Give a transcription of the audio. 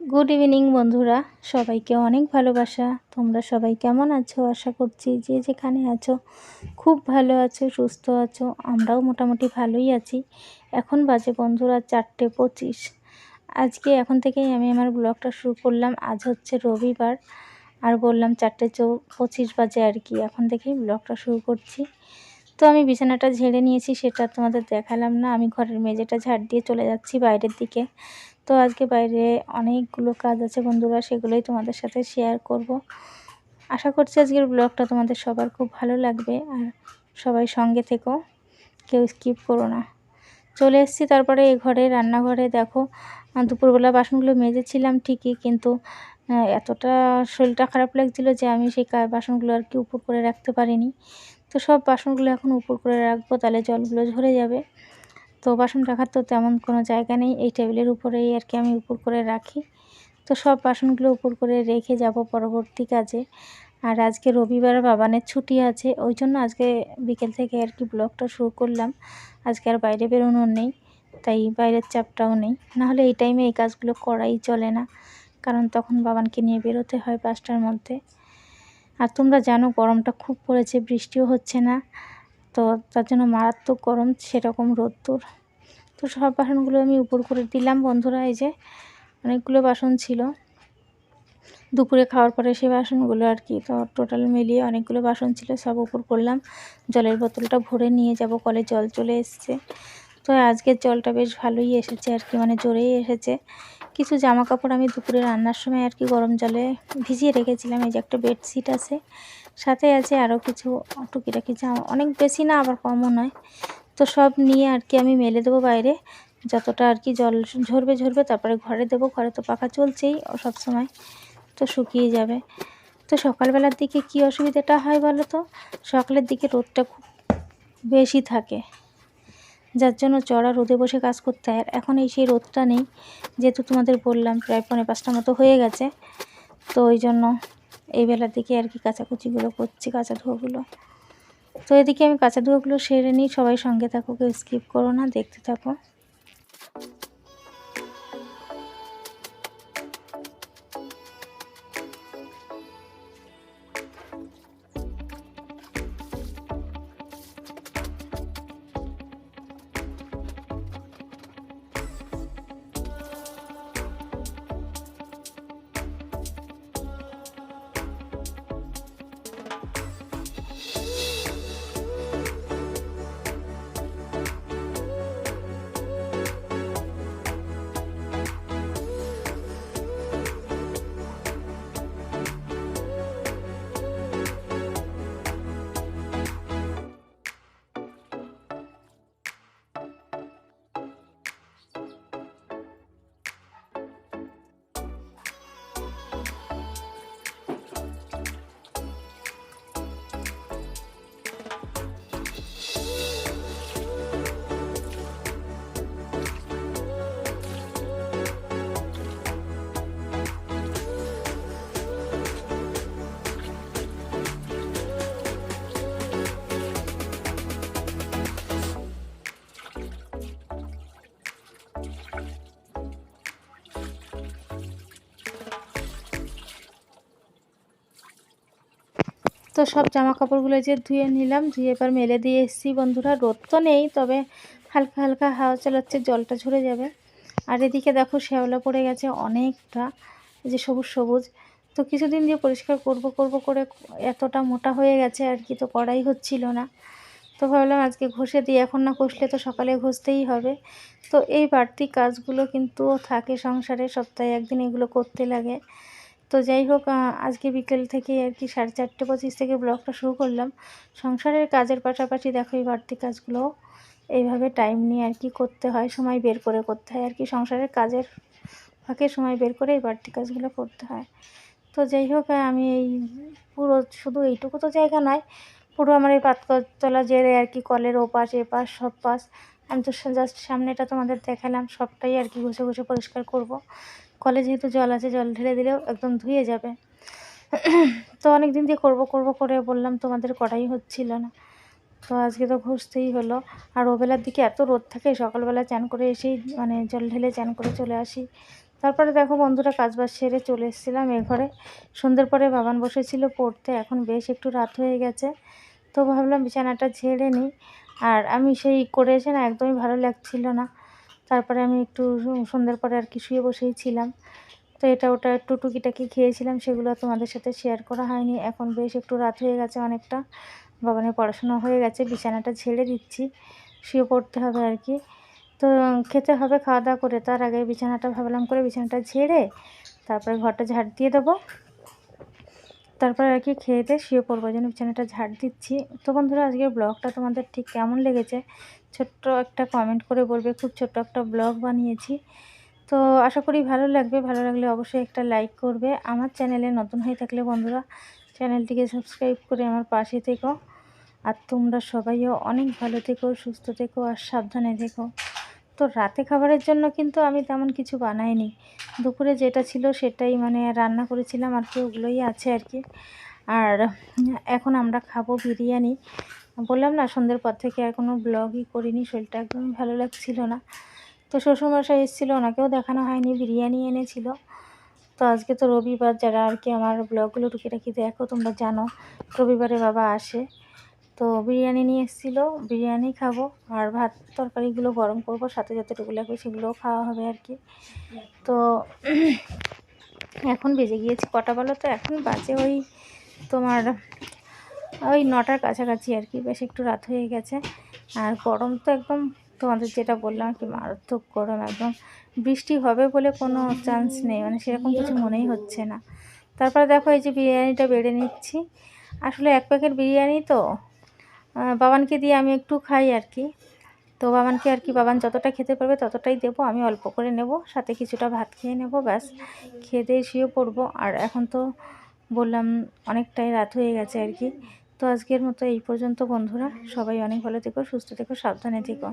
Good evening বন্ধুরা। সবাইকে অনেক ভালোবাসা। তোমরা সবাই কেমন আছো? আশা করছি যে যেখানে আছো, খুব ভালো আছো, সুস্থ আছো। আমরাও মোটামুটি ভালোই আছি। এখন বাজে বন্ধুরা চারটে পঁচিশ। আজকে এখন থেকেই আমি আমার ব্লগটা শুরু করলাম। আজ হচ্ছে রবিবার। আর বললাম চারটে চৌ, পঁচিশ বাজে আর কি। এখন থেকেই ব্লগটা শুরু করছি। তো আমি বিছানাটা ঝেড়ে নিয়েছি, সেটা তোমাদের দেখালাম না। আমি ঘরের মেঝেটা ঝাড় দিয়ে চলে যাচ্ছি বাইরের দিকে। তো আজকে বাইরে অনেকগুলো কাজ আছে বন্ধুরা, সেগুলোই তোমাদের সাথে শেয়ার করব। আশা করছি আজকের ব্লগটা তোমাদের সবার খুব ভালো লাগবে, আর সবাই সঙ্গে থেকো, কেউ স্কিপ করো না। চলে এসেছি তারপরে এই ঘরে, রান্নাঘরে। দেখো, দুপুরবেলা বাসনগুলো মেজেছিলাম ঠিকই, কিন্তু এতটা শরীরটা খারাপ লাগছিল যে আমি সেই বাসনগুলো আর কি উপর করে রাখতে পারিনি। তো সব বাসনগুলো এখন উপর করে রাখব, তাহলে জলগুলো ঝরে যাবে। তো বাসন রাখার তো তেমন কোনো জায়গা নেই, এই টেবিলের উপরেই আর কি আমি উপর করে রাখি। তো সব বাসনগুলো উপর করে রেখে যাব পরবর্তী কাজে। আর আজকে রবিবার, বাবানের ছুটি আছে, ওই জন্য আজকে বিকেল থেকে আর কি ব্লগটা শুরু করলাম। আজকে আর বাইরে বেরোনো নেই, তাই বাইরের চাপটাও নেই। নাহলে এই টাইমে এই কাজগুলো করাই চলে না, কারণ তখন বাবানকে নিয়ে বেরোতে হয় পাঁচটার মধ্যে। আর তোমরা জানো গরমটা খুব পড়েছে, বৃষ্টিও হচ্ছে না। তো তার জন্য মারাত্মক গরম, সেরকম রোদ্দুর। তো সব বাসনগুলো আমি উপর করে দিলাম বন্ধুরা, এই যে অনেকগুলো বাসন ছিল। দুপুরে খাওয়ার পরে সেই বাসনগুলো আর কি, তো টোটাল মিলিয়ে অনেকগুলো বাসন ছিল, সব উপর করলাম। জলের বোতলটা ভরে নিয়ে যাব, কলে জল চলে এসছে। তো আজকের জলটা বেশ ভালোই এসেছে আর কি মানে জোরেই এসেছে। কিছু জামা কাপড় আমি দুপুরে রান্নার সময় আর কি গরম জলে ভিজিয়ে রেখেছিলাম, এই যে একটা বেডশিট আছে। সাথে আছে আরও কিছু টুকিটাকি জামা, অনেক বেশি না, আবার কমও নয়। তো সব নিয়ে আর কি আমি মেলে দেবো বাইরে। যতটা আর কি জল ঝরবে ঝরবে, তারপরে ঘরে দেবো, ঘরে তো পাখা চলছেই সব সময়, তো শুকিয়ে যাবে। তো সকালবেলার দিকে কি অসুবিধাটা হয় বলো তো? সকালের দিকে রোদটা খুব বেশি থাকে। যার জন্য চড়া রোদে বসে কাজ করতে হয়। এখন এই সেই রোদটা নেই, যেহেতু তোমাদের বললাম প্রায় পনেরো পাঁচটা মতো হয়ে গেছে। তো ওই জন্য এই বেলার দিকে আর কি কাঁচাকুচিগুলো করছি, কাঁচা ধোয়াগুলো। তো এদিকে আমি কাঁচা ধোয়াগুলো সেরে নিই, সবাই সঙ্গে থাকো, কেউ স্কিপ করো না, দেখতে থাকো। তো সব জামা কাপড়গুলো যে ধুয়ে নিলাম, ধুয়ে এবার মেলে দিয়ে এসেছি বন্ধুরা। রোদ তো নেই, তবে হালকা হালকা হাওয়া চালাচ্ছে, জলটা ঝরে যাবে। আর এদিকে দেখো শ্যাওলা পড়ে গেছে অনেকটা যে সবুজ সবুজ। তো কিছুদিন দিয়ে পরিষ্কার করব করব করে এতটা মোটা হয়ে গেছে আর কি, তো করাই হচ্ছিল না। তো ভাবলাম আজকে ঘষে দিই, এখন না ঘষলে তো সকালে ঘষতেই হবে। তো এই বাড়তি কাজগুলো কিন্তু থাকে সংসারে, সপ্তাহে একদিন এগুলো করতে লাগে। তো যাই হোক আজকে বিকেল থেকে আর কি সাড়ে চারটে পঁচিশ থেকে ব্লগটা শুরু করলাম। সংসারের কাজের পাশাপাশি দেখো এই বাড়তি কাজগুলো, এইভাবে টাইম নিয়ে আর কি করতে হয়, সময় বের করে করতে হয়। আর কি সংসারের কাজের ফাঁকে সময় বের করে এই বাড়তি কাজগুলো করতে হয়। তো যাই হোক আমি এই পুরো শুধু এইটুকু তো জায়গা নয়, পুরো আমার এই পাতকতলা জেরে আর কি কলের ওপাশ, এপাশ, সব পাশ, আমি তো জাস্ট সামনেটা তোমাদের দেখালাম, সবটাই আর কি ঘষে ঘষে পরিষ্কার করব। কলে যেহেতু জল আছে, জল ঢেলে দিলেও একদম ধুয়ে যাবে। তো অনেক দিন দিয়ে করব করব করে বললাম তোমাদের করাই হচ্ছিল না। তো আজকে তো ঘষতেই হলো। আর ওবেলার দিকে এত রোদ থাকে, সকালবেলা চান করে এসেই মানে জল ঢেলে চান করে চলে আসি। তারপরে দেখো বন্ধুরা কাজবাজ সেরে চলে এসেছিলাম এ ঘরে। সন্ধ্যের পরে বাবান বসেছিল পড়তে, এখন বেশ একটু রাত হয়ে গেছে। তো ভাবলাম বিছানাটা ঝেড়ে নিই। আর আমি সেই করে এসে না একদমই ভালো লাগছিল না। তারপরে আমি একটু সন্ধ্যের পরে আর কি শুয়ে বসেই ছিলাম। তো এটা ওটা একটু টুকিটাকি খেয়েছিলাম, সেগুলো তোমাদের সাথে শেয়ার করা হয়নি। এখন বেশ একটু রাত হয়ে গেছে অনেকটা। বাবানের পড়াশোনা হয়ে গেছে, বিছানাটা ছেড়ে দিচ্ছি। শুয়ে পড়তে হবে আর কি। তো খেতে হবে খাওয়া দাওয়া করে, তার আগে বিছানাটা ভাবলাম করে বিছানাটা ঝেড়ে তারপরে ঘরটা ঝাড় দিয়ে দেবো। তারপরে আর কি খেয়ে দিয়ে শুয়ে পড়ব যেন বিছানাটা ঝাড় দিচ্ছি। তো বন্ধুরা, আজকের ব্লগটা তোমাদের ঠিক কেমন লেগেছে? ছোট্ট একটা কমেন্ট করে বলবে, খুব ছোট্ট একটা ব্লগ বানিয়েছি। তো আশা করি ভালো লাগবে, ভালো লাগলে অবশ্যই একটা লাইক করবে। আমার চ্যানেলে নতুন হয়ে থাকলে বন্ধুরা চ্যানেলটিকে সাবস্ক্রাইব করে আমার পাশে থেকো। আর তোমরা সবাইও অনেক ভালো থেকো, সুস্থ থেকো, আর সাবধানে থেকো। তো রাতে খাবারের জন্য কিন্তু আমি তেমন কিছু বানাইনি। দুপুরে যেটা ছিল সেটাই মানে রান্না করেছিলাম আর কি, ওগুলোই আছে আর কি। আর এখন আমরা খাব বিরিয়ানি। বললাম না, সন্ধ্যের পর থেকে আর কোনো ব্লগই করিনি, শরীরটা একদমই ভালো লাগছিল না। তো শ্বশুরমশাই এসেছিল, ওনাকেও দেখানো হয়নি, বিরিয়ানি এনেছিল। তো আজকে তো রবিবার, যারা আর কি আমার ব্লগগুলো টুকিটাকি দেখো, তোমরা জানো, রবিবারে বাবা আসে। তো বিরিয়ানি নিয়ে এসেছিল। বিরিয়ানি খাব আর ভাত তরকারিগুলো গরম করব, সাথে যতটুকু লাগবে সেগুলোও খাওয়া হবে আর কি। তো এখন বেজে গিয়েছি কটা বলো তো? এখন বাজে ওই তোমার, ওই নটার কাছাকাছি আর কি। বেশ একটু রাত হয়ে গেছে। আর গরম তো একদম তোমাদের যেটা বললাম কি, মারাত্মক গরম একদম। বৃষ্টি হবে বলে কোনো চান্স নেই মানে সেরকম কিছু মনেই হচ্ছে না। তারপরে দেখো এই যে বিরিয়ানিটা বেড়ে নিচ্ছি। আসলে এক প্যাকেট বিরিয়ানি তো বাবানকে দিয়ে আমি একটু খাই আর কি। তো বাবানকে আর কি, বাবান যতটা খেতে পারবে ততটাই দেব, আমি অল্প করে নেব, সাথে কিছুটা ভাত খেয়ে নেব, ব্যাস। খেয়ে দিয়ে শুয়ে পড়ব। আর এখন তো বললাম, অনেকটাই রাত হয়ে গেছে আর কি। তো আজকের মতো এই পর্যন্ত বন্ধুরা, সবাই অনেক ভালো থেকো, সুস্থ থেকো, সাবধানে থেকো।